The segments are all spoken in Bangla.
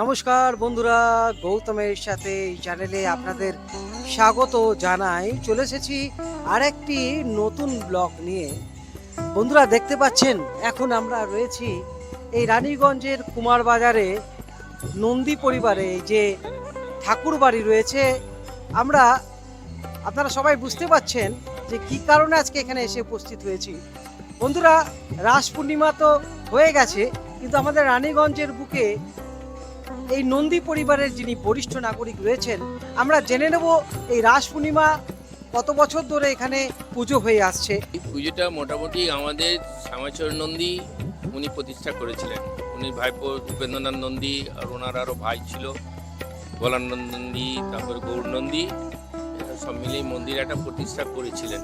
নমস্কার বন্ধুরা, গৌতমের সাথে এই চ্যানেলে আপনাদের স্বাগত জানাই। চলে এসেছি আরেকটি নতুন ব্লগ নিয়ে। বন্ধুরা, দেখতে পাচ্ছেন, এখন আমরা রয়েছি এই রানীগঞ্জের কুমার বাজারে নন্দী পরিবারে। যে ঠাকুর বাড়ি রয়েছে, আমরা, আপনারা সবাই বুঝতে পাচ্ছেন যে কি কারণে আজকে এখানে এসে উপস্থিত হয়েছি। বন্ধুরা, রাস পূর্ণিমা তো হয়ে গেছে, কিন্তু আমাদের রানীগঞ্জের বুকে এই নন্দী পরিবারের যিনি বরিষ্ঠ নাগরিক রয়েছেন, আমরা জেনে নেব এই রাস পূর্ণিমা কত বছর ধরে এখানে পুজো হয়ে আসছে। এই পুজোটা মোটামুটি আমাদের শ্যামাচর নন্দী উনি প্রতিষ্ঠা করেছিলেন। উনি ভাইপো উপেন্দ্রনাথ নন্দী আর ওনার আরও ভাই ছিল ভোলানন্দ নন্দী, তারপর গৌর নন্দী সব মিলেই মন্দির একটা প্রতিষ্ঠা করেছিলেন।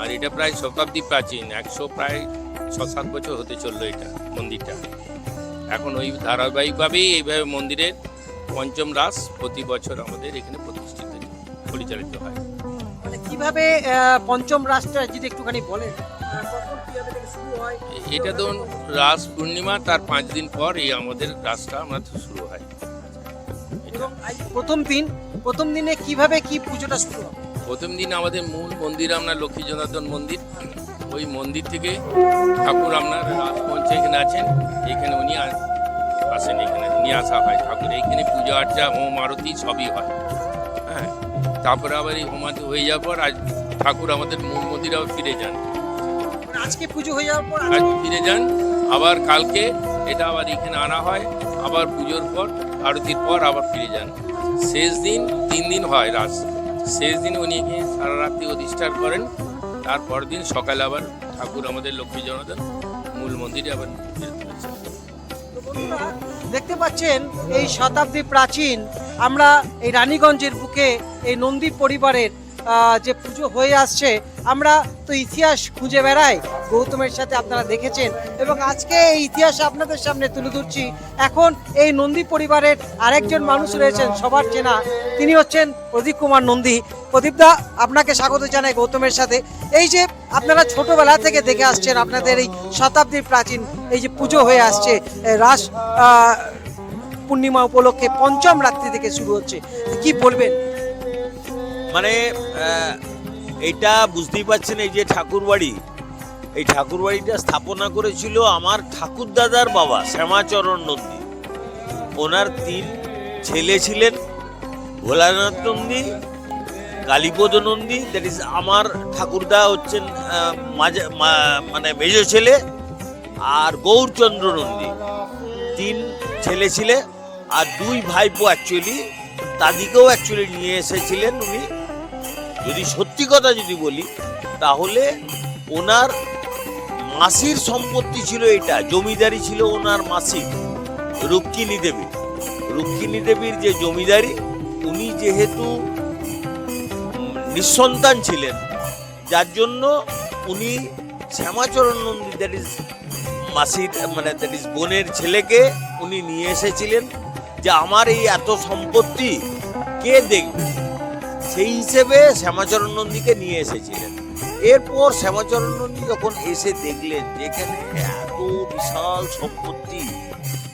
আর এটা প্রায় শতাব্দী প্রাচীন, একশো প্রায় ছ সাত বছর হতে চলল এটা মন্দিরটা। এখন ওই ধারাবাহিকভাবেই এইভাবে মন্দিরের পঞ্চম রাস প্রতি বছর আমাদের এখানে প্রতিষ্ঠিত পরিচালিত হয়। মানে কীভাবে পঞ্চম রাসটা যদি একটুখানি বলেন? হয় এটা ধরুন রাস পূর্ণিমা তার পাঁচ দিন পর এই আমাদের রাসটা আমরা শুরু হয়। প্রথম দিন প্রথম দিনে কীভাবে কি পুজোটা শুরু হবে? প্রথম দিন আমাদের মূল মন্দির আমরা লক্ষ্মী জনার্দন মন্দির। ওই মন্দির থেকে ঠাকুর আপনার রাজমঞ্চে এখানে আছেন। এখানে উনি আসেন এখানে নিয়ে আসা হয়। ঠাকুর এইখানে পূজা আর্চা হোম আরতি সবই হয়। হ্যাঁ তারপরে আবার এই হোম আরতি হয়ে যাওয়ার পর আজ ঠাকুর আমাদের মূল মন্দিরে আবার ফিরে যান। মানে আজকে পুজো হয়ে যাওয়ার পর আজ ফিরে যান। আবার কালকে এটা আবার এখানে আনা হয়। আবার পুজোর পর আরতির পর আবার ফিরে যান। শেষ দিন তিন দিন হয় রাস। শেষ দিন উনি এখানে সারা রাত্রি অধিষ্ঠান করেন। তারপর দিন সকালে আবার ঠাকুর আমাদের লক্ষ্মী জনার্দন মূল মন্দিরে আবার দেখতে পাচ্ছেন, এই শতাব্দী প্রাচীন, আমরা এই রানীগঞ্জের বুকে এই নন্দী পরিবারের যে পুজো হয়ে আসছে, আমরা তো ইতিহাস খুঁজে বেড়াই, গৌতমের সাথে আপনারা দেখেছেন, এবং আজকে এই ইতিহাস আপনাদের সামনে তুলে ধরছি। এখন এই নন্দী পরিবারের আরেকজন মানুষ রয়েছেন, সবার চেনা, তিনি হচ্ছেন প্রদীপ কুমার নন্দী। প্রদীপদা আপনাকে স্বাগত জানাই গৌতমের সাথে। এই যে আপনারা ছোটবেলা থেকে দেখে আসছেন আপনাদের এই শতাব্দীর প্রাচীন এই যে পুজো হয়ে আসছে রাস পূর্ণিমা উপলক্ষে পঞ্চম রাত্রি থেকে শুরু হচ্ছে। কি বলবেন? মানে এটা বুঝতেই পারছেন এই যে ঠাকুরবাড়ি এই ঠাকুরবাড়িটা স্থাপনা করেছিল আমার ঠাকুর দাদার বাবা, শ্যামাচরণ নন্দী। ওনার তিন ছেলে ছিলেন, ভোলানাথ নন্দী কালীপদ নন্দী দ্যাট ইজ আমার ঠাকুরদা হচ্ছেন মাঝে মানে মেজ ছেলে আর গৌরচন্দ্র নন্দী তিন ছেলে ছিলে আর দুই ভাইপো অ্যাকচুয়ালি তাদিকেও অ্যাকচুয়ালি নিয়ে এসেছিলেন উনি। যদি সত্যি কথা যদি বলি, তাহলে ওনার মাসির সম্পত্তি ছিল এটা, জমিদারি ছিল ওনার মাসির রুক্মিণী দেবী রুক্মিণী দেবীর যে জমিদারি, উনি যেহেতু নিঃসন্তান ছিলেন। যার জন্য উনি শ্যামাচরণ নন্দী দ্যাট ইজ মাসির মানে দ্যাট ইজ বোনের ছেলেকে উনি নিয়ে এসেছিলেন যে আমার এই এত সম্পত্তি কে দেখবে? সেই হিসেবে শ্যামাচরণ নন্দীকে নিয়ে এসেছিলেন। এরপর শ্যামাচরণ নন্দী যখন এসে দেখলেন যেখানে এত বিশাল সম্পত্তি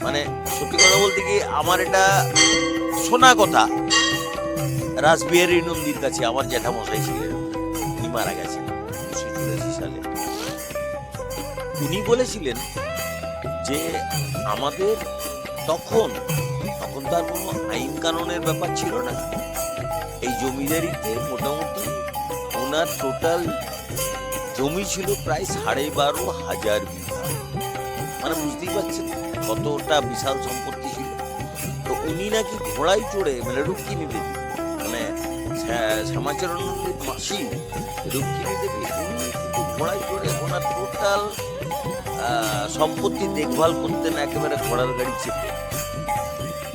মানে সত্যি কথা বলতে কি আমার এটা শোনা কথা রাসবিহারী নন্দীর কাছে আমার জ্যাঠামশাই ছিলেন। উনি মারা গেছেন সালে। উনি বলেছিলেন যে আমাদের তখন তখন তার কোনো আইন কানুনের ব্যাপার ছিল না। এই জমিদারিতে মোটামুটি ওনার টোটাল জমি ছিল প্রায় সাড়ে বারো হাজার বিঘা। মানে বুঝতেই পারছেন কতটা বিশাল সম্পত্তি ছিল। তো উনি নাকি ঘোড়ায় চড়ে মানে রুক্মিণী দেবী শ্যামাচরণ মাসি রুক্মিণী দেবী। ঘোড়ায় চড়ে ওনার টোটাল সম্পত্তি দেখভাল করতেন একেবারে ঘোড়ার গাড়ি চেপে।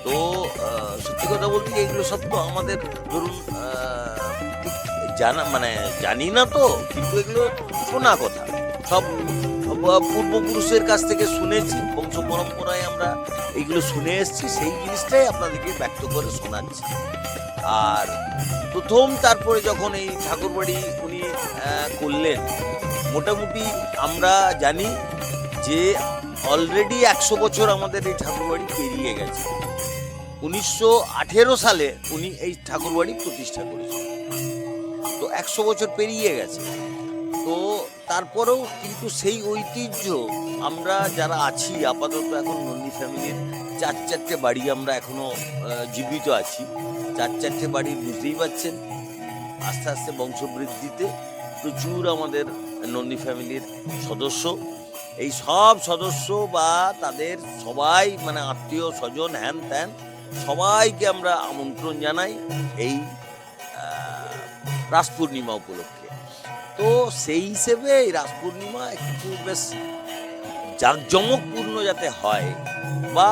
তো সত্যি কথা বলতে এগুলো সব তো আমাদের ধরুন জানা মানে জানি না তো কিন্তু এগুলো শোনা কথা। সব, পূর্বপুরুষের কাছ থেকে শুনেছি বংশ পরম্পরায় আমরা এইগুলো শুনে এসেছি সেই জিনিসটাই আপনাদেরকে ব্যক্ত করে শোনাচ্ছি। আর প্রথম তারপরে যখন এই ঠাকুরবাড়ি উনি করলেন, মোটামুটি আমরা জানি যে অলরেডি একশো বছর আমাদের এই ঠাকুরবাড়ি পেরিয়ে গেছে। উনিশশো আঠেরো সালে উনি এই ঠাকুরবাড়ি প্রতিষ্ঠা করেছেন। তো একশো বছর পেরিয়ে গেছে। তো তারপরেও কিন্তু সেই ঐতিহ্য আমরা যারা আছি, আপাতত এখন নন্দী ফ্যামিলির চার চারটে বাড়ি আমরা এখনও জীবিত আছি। চার চারটে বাড়ি বুঝতেই পাচ্ছেন আস্তে আস্তে বংশবৃদ্ধিতে প্রচুর আমাদের নন্দী ফ্যামিলির সদস্য। এই সব সদস্য বা তাদের সবাই মানে আত্মীয় স্বজন, হ্যান ত্যান, সবাইকে আমরা আমন্ত্রণ জানাই এই রাস পূর্ণিমা উপলক্ষে। তো সেই হিসেবে এই রাস পূর্ণিমা একটু বেশ জাঁকজমকপূর্ণ যাতে হয়, বা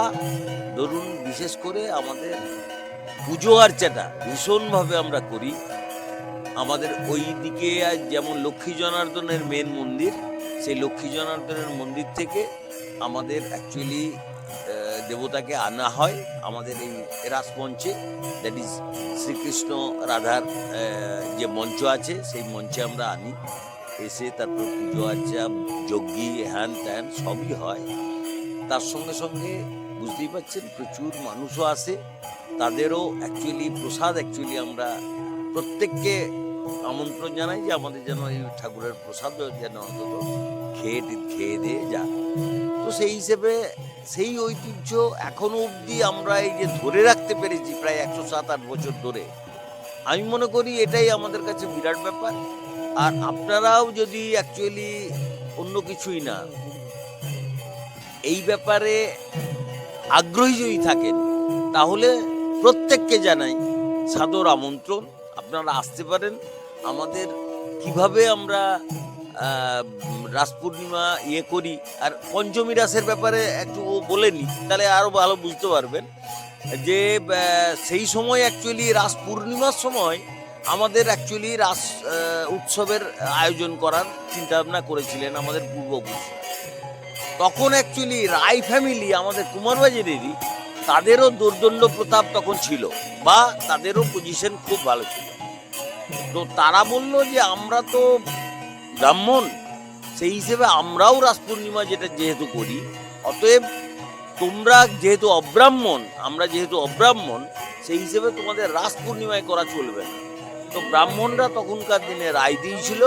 ধরুন বিশেষ করে আমাদের পুজো আর্চাটা ভীষণভাবে আমরা করি। আমাদের ওই দিকে যেমন লক্ষ্মী জনার্দনের মেন মন্দির, সেই লক্ষ্মী জনার্দনের মন্দির থেকে আমাদের অ্যাকচুয়ালি দেবতাকে আনা হয় আমাদের এই রাসমঞ্চে। দ্যাট ইজ শ্রীকৃষ্ণ রাধার যে মঞ্চ আছে, সেই মঞ্চে আমরা আনি। এসে তারপর পুজো আর্চা, যজ্ঞি হ্যান ত্যান সবই হয়। তার সঙ্গে সঙ্গে বুঝতেই পারছেন প্রচুর মানুষও আসে। তাদেরও অ্যাকচুয়ালি প্রসাদ অ্যাকচুয়ালি আমরা প্রত্যেককে আমন্ত্রণ জানাই যে আমাদের যেন এই ঠাকুরের প্রসাদ যেন অন্তত খেয়ে খেয়ে দিয়ে যা তো সেই হিসেবে সেই ঐতিহ্য এখনও অবধি আমরা এই যে ধরে রাখতে পেরেছি প্রায় একশো সাত আট বছর ধরে। আমি মনে করি এটাই আমাদের কাছে বিরাট ব্যাপার। আর আপনারাও যদি অ্যাকচুয়ালি অন্য কিছুই না, এই ব্যাপারে আগ্রহী যদি থাকেন, তাহলে প্রত্যেককে জানাই সাদর আমন্ত্রণ। আপনারা আসতে পারেন। আমাদের কীভাবে আমরা রাস পূর্ণিমা ইয়ে করি, আর পঞ্চমী রাসের ব্যাপারে একটু ও বলেনি তাহলে আরও ভালো বুঝতে পারবেন। যে সেই সময় অ্যাকচুয়ালি রাস পূর্ণিমার সময় আমাদের অ্যাকচুয়ালি রাস উৎসবের আয়োজন করার চিন্তা ভাবনা করেছিলেন আমাদের পূর্বপুরুষ। তখন অ্যাকচুয়ালি রায় ফ্যামিলি আমাদের কুমারবাজারেরই তাদেরও দুর্দণ্ড প্রতাপ তখন ছিল বা তাদেরও পজিশন খুব ভালো ছিল। তো তারা বলল যে, আমরা তো ব্রাহ্মণ, সেই হিসেবে আমরাও রাস পূর্ণিমা যেটা যেহেতু করি, অতএব তোমরা যেহেতু অব্রাহ্মণ, আমরা যেহেতু অব্রাহ্মণ, সেই হিসেবে তোমাদের রাস পূর্ণিমায় করা চলবে না। তো ব্রাহ্মণরা তখনকার দিনে রায় দিয়েছিল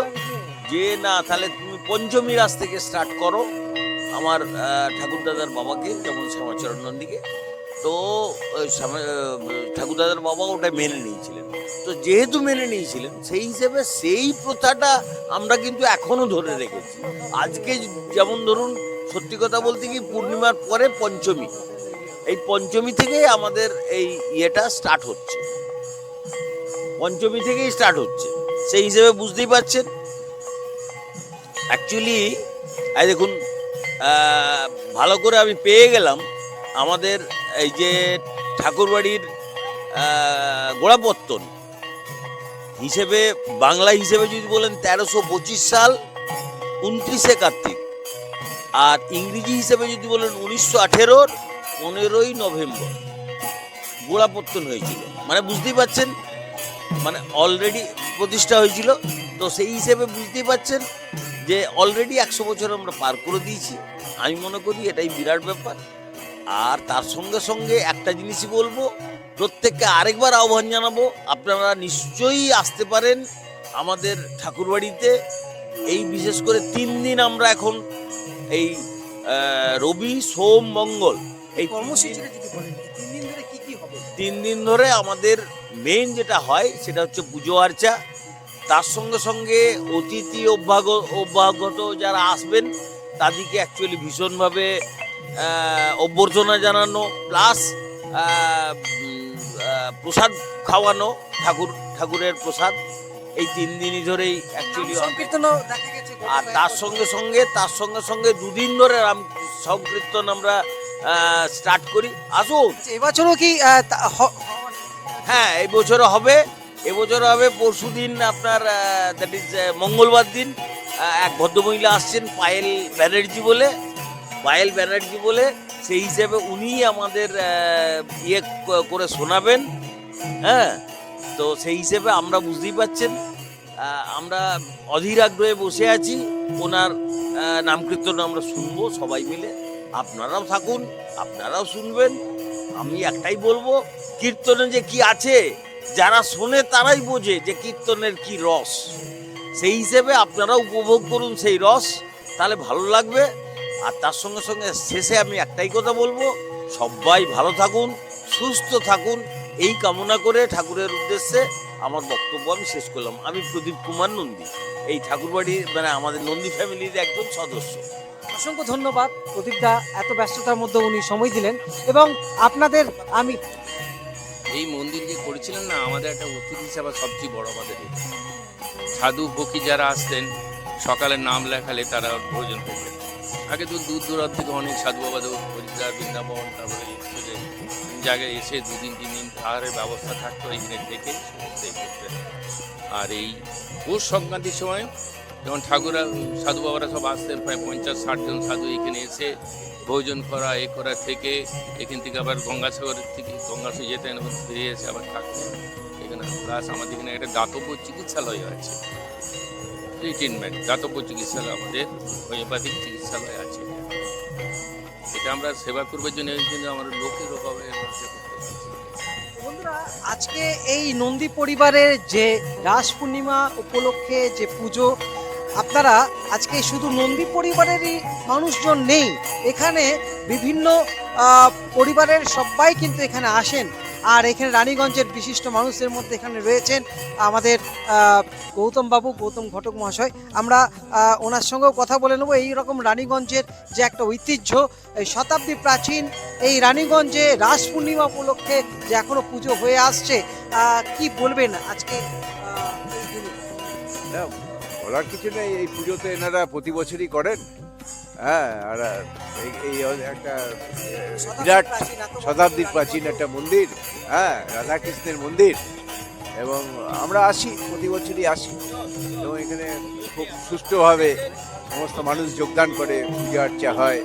যে, না, তাহলে তুমি পঞ্চমী রাস থেকে স্টার্ট করো আমার ঠাকুরদাদার বাবাকে, যেমন শ্যামাচরণ নন্দীকে। তো ঠাকুরদাদার বাবা ওটা মেনে নিয়েছিলেন। তো যেহেতু মেনে নিয়েছিলেন, সেই হিসেবে সেই প্রথাটা আমরা কিন্তু এখনও ধরে রেখেছি। আজকে যেমন ধরুন, সত্যি কথা বলতে কি, পূর্ণিমার পরে পঞ্চমী। এই পঞ্চমী থেকেই আমাদের এই ইয়েটা স্টার্ট হচ্ছে। পঞ্চমী থেকেই স্টার্ট হচ্ছে। সেই হিসেবে বুঝতেই পারছেন। অ্যাকচুয়ালি এই দেখুন ভালো করে আমি পেয়ে গেলাম আমাদের এই যে ঠাকুরবাড়ির গোড়াপত্তন। হিসেবে, বাংলা হিসেবে যদি বলেন তেরোশো পঁচিশ সাল, উনত্রিশে কার্তিক। আর ইংরেজি হিসেবে যদি বলেন উনিশশো আঠেরোর পনেরোই নভেম্বর। গোড়াপত্তন হয়েছিল। মানে বুঝতেই পারছেন মানে অলরেডি প্রতিষ্ঠা হয়েছিল। তো সেই হিসেবে বুঝতেই পারছেন যে অলরেডি একশো বছর আমরা পার করে দিয়েছি। আমি মনে করি এটাই বিরাট ব্যাপার। আর তার সঙ্গে সঙ্গে একটা জিনিসই বলব প্রত্যেককে আরেকবার আহ্বান জানাব আপনারা নিশ্চয়ই আসতে পারেন আমাদের ঠাকুরবাড়িতে। এই বিশেষ করে তিন দিন আমরা এখন এই রবি সোম মঙ্গল এই তিন দিন- ধরে আমাদের মেন যেটা হয় সেটা হচ্ছে পুজো আর্চা। তার সঙ্গে সঙ্গে অতিথি অভ্যাগ অভ্যাগত যারা আসবেন তাদেরকে অ্যাকচুয়ালি ভীষণভাবে অভ্যর্থনা জানানো প্লাস প্রসাদ খাওয়ানো ঠাকুর ঠাকুরের প্রসাদ। এই তিন দিনই ধরেই অ্যাকচুয়ালি আর তার সঙ্গে সঙ্গে তার সঙ্গে সঙ্গে দুদিন ধরে রাম সংকীর্তন আমরা স্টার্ট করি। আসুন। আচ্ছা, এবছরও কি হ্যাঁ এই বছরও হবে। এবছর হবে পরশু দিন আপনার দ্যাট ইজ মঙ্গলবার দিন এক ভদ্রমহিলা আসছেন পায়েল ব্যানার্জি বলে। পায়েল ব্যানার্জি বলে সেই হিসেবে উনি আমাদের ইয়ে করে শোনাবেন। হ্যাঁ তো সেই হিসেবে আমরা বুঝতেই পাচ্ছেন আহ, আমরা অধীর আগ্রহে বসে আছি ওনার আহ, নাম কীর্তন আমরা শুনব সবাই মিলে। আপনারাও থাকুন আপনারাও শুনবেন। আমি একটাই বলব, কীর্তনে যে কি আছে, যারা শোনে তারাই বোঝে যে কীর্তনের কি রস। সেই হিসেবে আপনারা উপভোগ করুন সেই রস, তাহলে ভালো লাগবে। আর তার সঙ্গে সঙ্গে শেষে আমি একটাই কথা বলব, সবাই ভালো থাকুন, সুস্থ থাকুন, এই কামনা করে ঠাকুরের উদ্দেশ্যে আমার বক্তব্য আমি শেষ করলাম। আমি প্রদীপ কুমার নন্দী, এই ঠাকুরবাড়ির মানে আমাদের নন্দী ফ্যামিলির একজন সদস্য। অসংখ্য ধন্যবাদ। প্রদীপদা এত ব্যস্ততার মধ্যে উনি সময় দিলেন এবং আপনাদের আমি এই মন্দির যে করেছিলেন না, আমাদের একটা অতিথি সেবা সবচেয়ে বড় আমাদের সাধু ফকি যারা আসতেন, সকালে নাম লেখালে তারা ভোজন পেতেন আগে তো দূর দূরান্ত থেকে অনেক সাধু বাবা হরিদ্বার বৃন্দাবন, তারপরে জায়গায় এসে দুদিন তিন দিন খাওয়ারের ব্যবস্থা থাকতো এইখানে থেকে আর এই পৌষ সংক্রান্তির সময় যখন ঠাকুরা, সাধু বাবারা সব আসতেন প্রায় পঞ্চাশ, ষাট জন সাধু এখানে এসে ভোজন করা, এ করা, থেকে এখান থেকে আবার গঙ্গাসাগরের থেকে গঙ্গাসাগর যেতেন এবং ফিরে এসে আবার থাকতেন এখানে প্লাস আমাদের এখানে একটা দাতব্য চিকিৎসালয় আছে। ট্রিটমেন্ট দাতব্য চিকিৎসালয় আমাদের হোমিওপ্যাথিক চিকিৎসালয় আছে। এটা আমরা সেবা করবার জন্য কিন্তু আমার লোকের অভাবে আজকে এই নন্দী পরিবারের যে রাস পূর্ণিমা উপলক্ষে যে পুজো আপনারা আজকে শুধু নন্দী পরিবারেরই মানুষজন নেই, এখানে বিভিন্ন পরিবারের সবাই কিন্তু এখানে আসেন। আর এখানে রানীগঞ্জের বিশিষ্ট মানুষদের মধ্যে এখানে রয়েছেন আমাদের গৌতম বাবু, গৌতম ঘটক মহাশয়। আমরা ওনার সঙ্গেও কথা বলে নেব। এই রকম রানীগঞ্জের যে একটা ঐতিহ্য, এই শতাব্দী প্রাচীন এই রানীগঞ্জে রাস পূর্ণিমা উপলক্ষে যে এখনও পুজো হয়ে আসছে কি বলবেন আজকে বলার কিছু নেই, এই পুজোতে এনারা প্রতি বছরই করেন। হ্যাঁ আর এই- একটা বিরাট শতাব্দীর প্রাচীন একটা মন্দির হ্যাঁ রাধাকৃষ্ণের মন্দির। এবং আমরা আসি, প্রতি বছরই আসি। এবং এখানে খুব সুষ্ঠুভাবে সমস্ত মানুষ যোগদান করে, পূজা আর্চা হয়।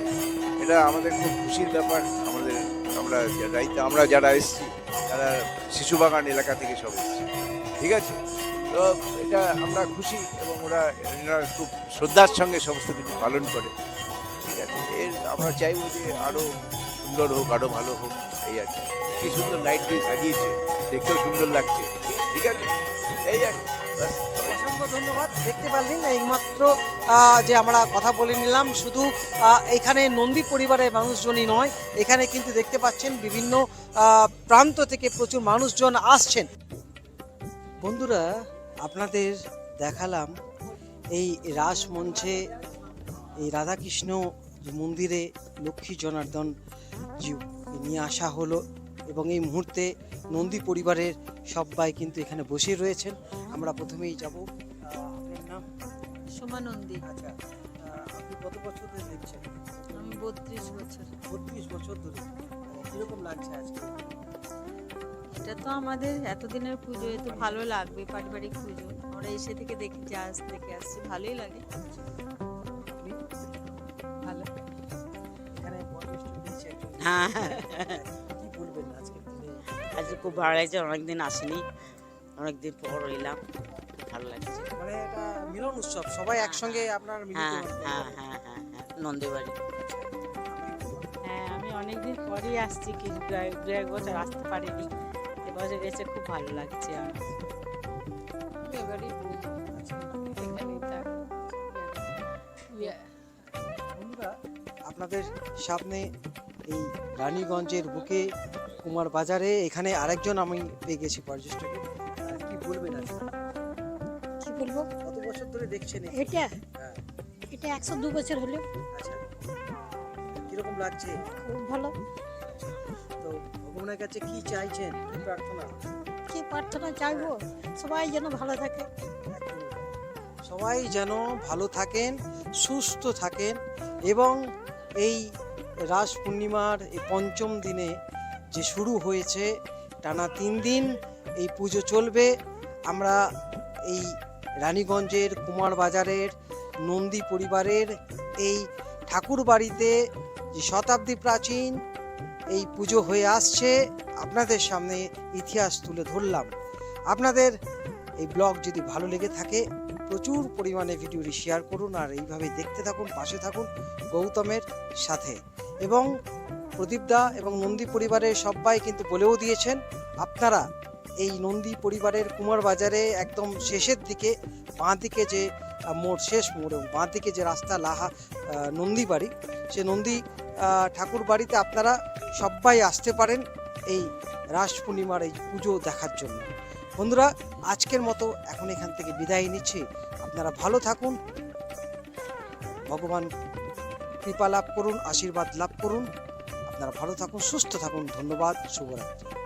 এটা আমাদের খুব খুশির ব্যাপার। আমাদের, আমরা রাইতে আমরা যারা এসেছি, তারা শিশু বাগান এলাকা থেকে সব এসেছি। ঠিক আছে? তো এটা আমরা খুশি এবং ওরা খুব শ্রদ্ধার সঙ্গে সমস্ত কিছু পালন করে। ঠিক আছে? এর আমরা চাইব যে আরও সুন্দর হোক আরও ভালো হোক, এই আর কি। সুন্দর লাইট দিয়ে সাজিয়েছে, দেখতেও সুন্দর লাগছে। ঠিক আছে? এই আর ধন্যবাদ। দেখতে পারলেন এইমাত্র যে আমরা কথা বলে নিলাম, শুধু এখানে নন্দী পরিবারের মানুষজনই নয়, এখানে কিন্তু দেখতে পাচ্ছেন বিভিন্ন প্রান্ত থেকে প্রচুর মানুষজন আসছেন। বন্ধুরা আপনাদের দেখালাম এই রাস মঞ্চে এই রাধাকৃষ্ণ মন্দিরে লক্ষ্মী জনার্দন জি নিয়ে আসা হলো এবং এই মুহূর্তে নন্দী পরিবারের সবাই কিন্তু এখানে বসে রয়েছেন। আমরা প্রথমেই যাব আপনার নাম? সোমানন্দী আচ্ছা আপনি কত বছর ধরে দেখছেন? আমি বত্রিশ বছর। বত্রিশ বছর ধরে। কীরকম লাগছে আজকে? এটা তো আমাদের এতদিনের পুজো এ তো ভালো লাগবে পারিবারিক পুজো। আমরা এসে থেকে দেখি যে আজ থেকে আসছি। ভালোই লাগে। ভালো। হ্যাঁ। আজকে আজকে খুব ভালো লাগছে অনেকদিন আসিনি। অনেকদিন পর এলাম। ভালো লাগছে। মানে এটা মিলন উৎসব সবাই একসঙ্গে আপনার মিলিত হ্যাঁ হ্যাঁ হ্যাঁ হ্যাঁ হ্যাঁ নন্দীবাড়ি। হ্যাঁ আমি অনেকদিন পরেই আসছি কি দু এক- দু এক বছর আসতে পারিনি। এবছর এসে খুব ভালো লাগছে আমার বন্ধুরা আপনাদের সামনে এই রানীগঞ্জের বুকে কুমার বাজারে এখানে আরেকজন আমি পেয়ে গেছি পর্যটকে কি বলবেন আজকে? কি বলব? কত বছর ধরে দেখছেন? এটা? হ্যাঁ, এটা একশো দু বছর হলো। আচ্ছা। কীরকম লাগছে? খুব ভালো। ভগবানের কাছে কি চাইছেন? প্রার্থনা? কি প্রার্থনা চাইব? সবাই যেন ভালো থাকে। সবাই যেন ভালো থাকেন সুস্থ থাকেন এবং এই রাস পূর্ণিমার এই পঞ্চম দিনে যে শুরু হয়েছে টানা তিন দিন এই পুজো চলবে। আমরা এই রানীগঞ্জের কুমার বাজারের নন্দী পরিবারের এই ঠাকুর বাড়িতে যে শতাব্দী প্রাচীন এই পুজো হয়ে আসছে। আপনাদের সামনে ইতিহাস তুলে ধরলাম। আপনাদের এই ব্লগ যদি ভালো লেগে থাকে, প্রচুর পরিমাণে ভিডিওটি শেয়ার করুন আর এইভাবে দেখতে থাকুন, পাশে থাকুন গৌতমের সাথে। এবং প্রদীপদা এবং নন্দী পরিবারের সবাই কিন্তু বলেও দিয়েছেন, আপনারা এই নন্দী পরিবারের কুমার বাজারে একদম শেষের দিকে, বাঁ দিকে যে মোড়, শেষ মোড় এবং বাঁ দিকে যে রাস্তা লাহা নন্দী বাড়ি, সে নন্দী ঠাকুর বাড়িতে আপনারা সবাই আসতে পারেন এই রাস পূর্ণিমার এই পুজো দেখার জন্য। বন্ধুরা, আজকের মতো এখন এখান থেকে বিদায় নিচ্ছি। আপনারা ভালো থাকুন। ভগবান কৃপা লাভ করুন, আশীর্বাদ লাভ করুন। আপনারা ভালো থাকুন, সুস্থ থাকুন। ধন্যবাদ, শুভরাত্রি।